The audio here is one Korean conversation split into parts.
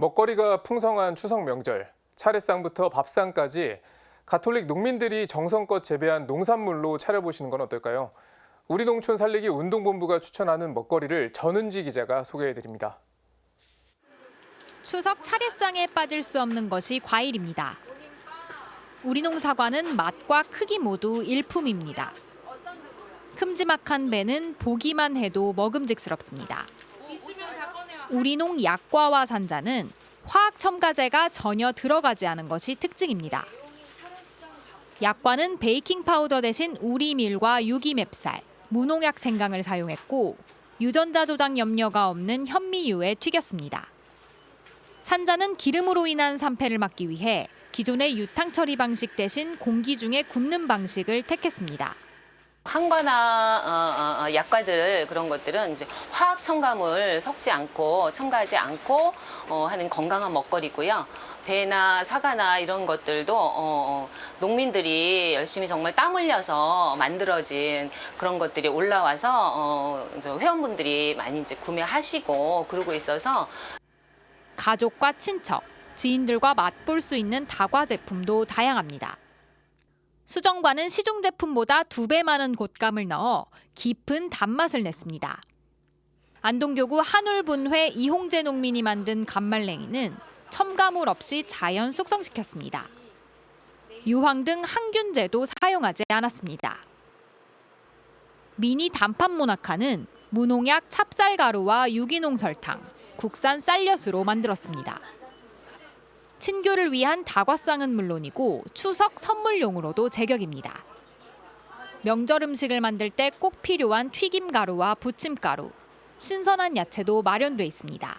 먹거리가 풍성한 추석 명절, 차례상부터 밥상까지 가톨릭 농민들이 정성껏 재배한 농산물로 차려보시는 건 어떨까요? 우리 농촌 살리기 운동본부가 추천하는 먹거리를 전은지 기자가 소개해드립니다. 추석 차례상에 빠질 수 없는 것이 과일입니다. 우리 농 사과는 맛과 크기 모두 일품입니다. 큼지막한 배는 보기만 해도 먹음직스럽습니다. 우리농 약과와 산자는 화학 첨가제가 전혀 들어가지 않은 것이 특징입니다. 약과는 베이킹 파우더 대신 우리밀과 유기맵살, 무농약 생강을 사용했고 유전자 조작 염려가 없는 현미유에 튀겼습니다. 산자는 기름으로 인한 산패를 막기 위해 기존의 유탕 처리 방식 대신 공기 중에 굽는 방식을 택했습니다. 항과나 어, 어, 어, 약과들 그런 것들은 이제 화학 첨가물 섞지 않고 첨가하지 않고 어, 하는 건강한 먹거리고요. 배나 사과나 이런 것들도 어, 어, 농민들이 열심히 정말 땀 흘려서 만들어진 그런 것들이 올라와서 어, 회원분들이 많이 이제 구매하시고 그러고 있어서 가족과 친척, 지인들과 맛볼 수 있는 다과 제품도 다양합니다. 수정과는 시중 제품보다 두 배 많은 곶감을 넣어 깊은 단맛을 냈습니다. 안동교구 한울분회 이홍재 농민이 만든 감말랭이는 첨가물 없이 자연 숙성시켰습니다. 유황 등 항균제도 사용하지 않았습니다. 미니 단팥 모나카는 무농약 찹쌀가루와 유기농 설탕, 국산 쌀엿으로 만들었습니다. 친교를 위한 다과상은 물론이고 추석 선물용으로도 제격입니다. 명절 음식을 만들 때 꼭 필요한 튀김 가루와 부침 가루, 신선한 야채도 마련돼 있습니다.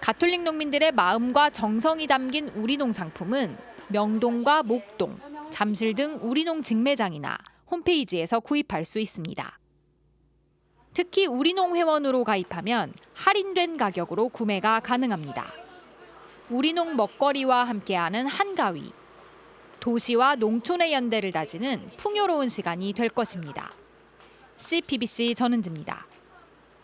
가톨릭 농민들의 마음과 정성이 담긴 우리 농 상품은 명동과 목동, 잠실 등 우리농 직매장이나 홈페이지에서 구입할 수 있습니다. 특히 우리농 회원으로 가입하면 할인된 가격으로 구매가 가능합니다. 우리농 먹거리와 함께하는 한가위. 도시와 농촌의 연대를 다지는 풍요로운 시간이 될 것입니다. CPBC 전은지입니다.